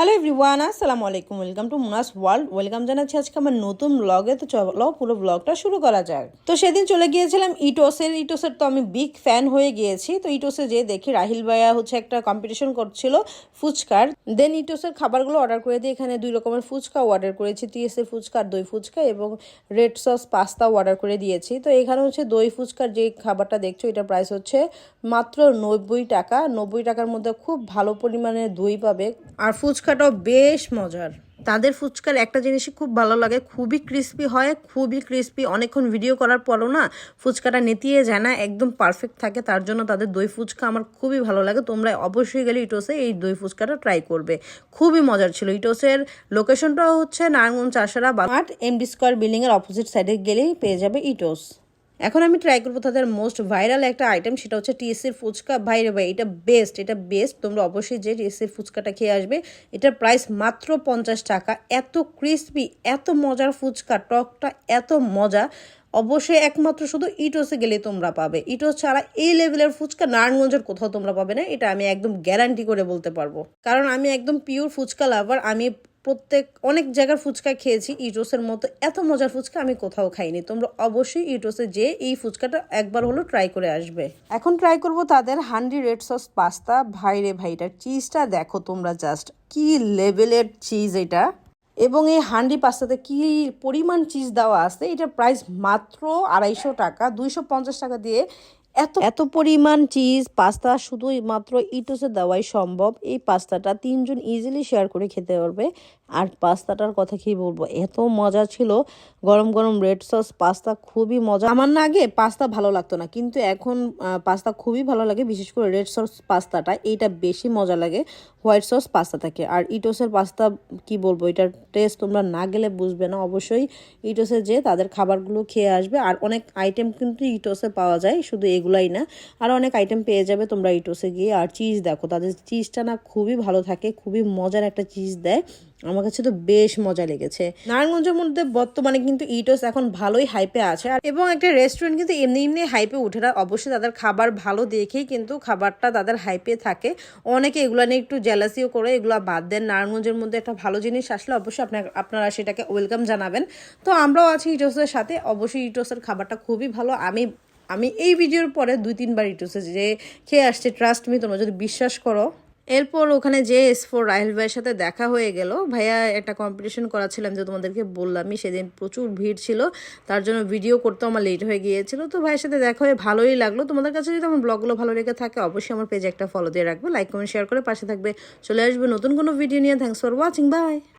Hello everyone আসসালামু আলাইকুম welcome to Muna's world welcome জানাচ্ছি আজকে আমার নতুন ব্লগে তো চলো পুরো ব্লগটা শুরু করা যাক। তো সেদিন চলে গিয়েছিলাম ইটোসের ইটোসের তো আমি বিগ ফ্যান হয়ে গিয়েছি। তো ইটোসে যে দেখি রাহিল ভাইয়া হচ্ছে একটা কম্পিটিশন করছিল ফুচকার। দেন ইটোসের খাবারগুলো অর্ডার করে দিয়ে এখানে দুই রকমের ফুচকা অর্ডার করেছি। টিএসের ফুচকা দই ফুচকা এবং রেড সস পাস্তাও অর্ডার করে দিয়েছি। তো এখানে হচ্ছে দই ফুচকার যে খাবারটা দেখছ এটার প্রাইস হচ্ছে মাত্র নব্বই টাকা। নব্বই টাকার মধ্যে খুব ভালো পরিমাণে দই পাবে। আর ফুচকাটাও বেশ মজার। তাদের ফুচকার একটা জিনিসই খুব ভালো লাগে, খুবই ক্রিস্পি হয়, খুবই ক্রিস্পি অনেকক্ষণ ভিডিও করার পরও না ফুচকাটা নেতিয়ে যায় না, একদম পারফেক্ট থাকে। তার জন্য তাদের দই ফুচকা আমার খুবই ভালো লাগে। তোমরা অবশ্যই গেলে ইটোসে এই দই ফুচকাটা ট্রাই করবে। খুবই মজার ছিল ইটোসের লোকেশনটাও হচ্ছে Narayanganj, Chashara but MD square বিল্ডিংয়ের অপোজিট সাইডে গেলেই পেয়ে যাবে ইটোস। এখন আমি ট্রাই করব তাদের মোস্ট ভাইরাল একটা আইটেম সেটা হচ্ছে টিএসসির ফুচকা। ভাইরে ভাই, এটা বেস্ট এটা বেস্ট তোমরা অবশ্যই যে টিএসসির ফুচকাটা খেয়ে আসবে, এটার প্রাইস মাত্র পঞ্চাশ টাকা। এত ক্রিসপি এত মজার ফুচকা, টকটা এত মজা। অবশ্যই একমাত্র শুধু ইটোসে গেলে তোমরা পাবে। ইটোস ছাড়া এই লেভেলের ফুচকা নারায়ণগঞ্জের কোথাও তোমরা পাবে না, এটা আমি একদম গ্যারান্টি করে বলতে পারব। কারণ আমি একদম পিওর ফুচকা লাভার আমি প্রত্যেক, অনেক জায়গার ফুচকা খেয়েছি ইটোসের মতো। এত মজার ফুচকা আমি কোথাও খাইনি। তোমরা অবশ্যই ইটোসে যে এই ফুচকাটা একবার হলো ট্রাই করে আসবে। এখন ট্রাই করব তাদের হান্ডি রেড সস পাস্তা ভাইরে ভাইটার চিজটা দেখো তোমরা জাস্ট কি লেভেলের চিজ এটা। এবং এই হান্ডি পাস্তাতে কি পরিমাণ চিজ দেওয়া আছে, এটার প্রাইস মাত্র আড়াইশো টাকা। দুইশো পঞ্চাশ টাকা দিয়ে এত এত পরিমাণ চিজ পাস্তা শুধুই মাত্র ইটোসে দেওয়াই সম্ভব। এই পাস্তাটা তিনজন ইজিলি শেয়ার করে খেতে পারবে। আর পাস্তাটার কথা কি বলব? এত মজা ছিল। গরম গরম রেড সস পাস্তা খুবই মজা। আমার না আগে পাস্তা ভালো লাগতো না। কিন্তু এখন পাস্তা খুবই ভালো লাগে। বিশেষ করে রেড সস পাস্তাটা এইটা বেশি মজা লাগে। হোয়াইট সস পাস্তা থাকে। আর ইটোসের পাস্তা কি বলব? এটার টেস্ট তোমরা না গেলে বুঝবে না। অবশ্যই ইটোসে যে তাদের খাবারগুলো খেয়ে আসবে। আর অনেক আইটেম কিন্তু ইটোসে পাওয়া যায়। শুধু এগুলাই না। আর অনেক আইটেম পেয়ে যাবে তোমরা ইটোসে গিয়ে। আর চিজ দেখো, তাদের চিজটা না খুবই ভালো থাকে, খুবই মজার একটা চিজ দেয়। আমার কাছে তো বেশ মজা লেগেছে। নারায়ণগঞ্জের মধ্যে বর্তমানে কিন্তু ইটোস এখন ভালোই হাইপে আছে। আর এবং একটা রেস্টুরেন্ট কিন্তু এমনি এমনি হাইপে উঠে না। অবশ্যই তাদের খাবার ভালো দেখেই কিন্তু খাবারটা তাদের হাইপে থাকে। অনেকে এগুলো নিয়ে একটু জেলাসিও করে, এগুলো বাদ দেন। নারায়ণগঞ্জের মধ্যে একটা ভালো জিনিস আসলে অবশ্যই আপনার, আপনারা সেটাকে ওয়েলকাম জানাবেন। তো আমরাও আছি ইটোসের সাথে। অবশ্যই ইটোসের খাবারটা খুবই ভালো। আমি আমি এই ভিডিওর পরে দুই, তিনবার ইটুসে যে খেয়ে আসছে ট্রাস্ট মি তোমরা যদি বিশ্বাস করো। এরপর ওখানে যে এস ফোর রাহিল ভাইয়ের সাথে দেখা হয়ে গেল, ভাইয়া একটা কম্পিটিশন করাছিলাম যে তোমাদেরকে বললামই সেদিন প্রচুর ভিড় ছিল, তার জন্য ভিডিও করতে আমার লেট হয়ে গিয়েছিল। তো ভাইয়ের সাথে দেখা হয়ে ভালোই লাগল। তোমাদের কাছে যদি আমার ব্লগগুলো ভালো লেগে থাকে, অবশ্যই আমার পেজে একটা ফলো দিয়ে রাখবে। লাইক কমেন্ট শেয়ার করে পাশে থাকবে। চলে আসবে নতুন কোনো ভিডিও নিয়ে। Thanks for watching by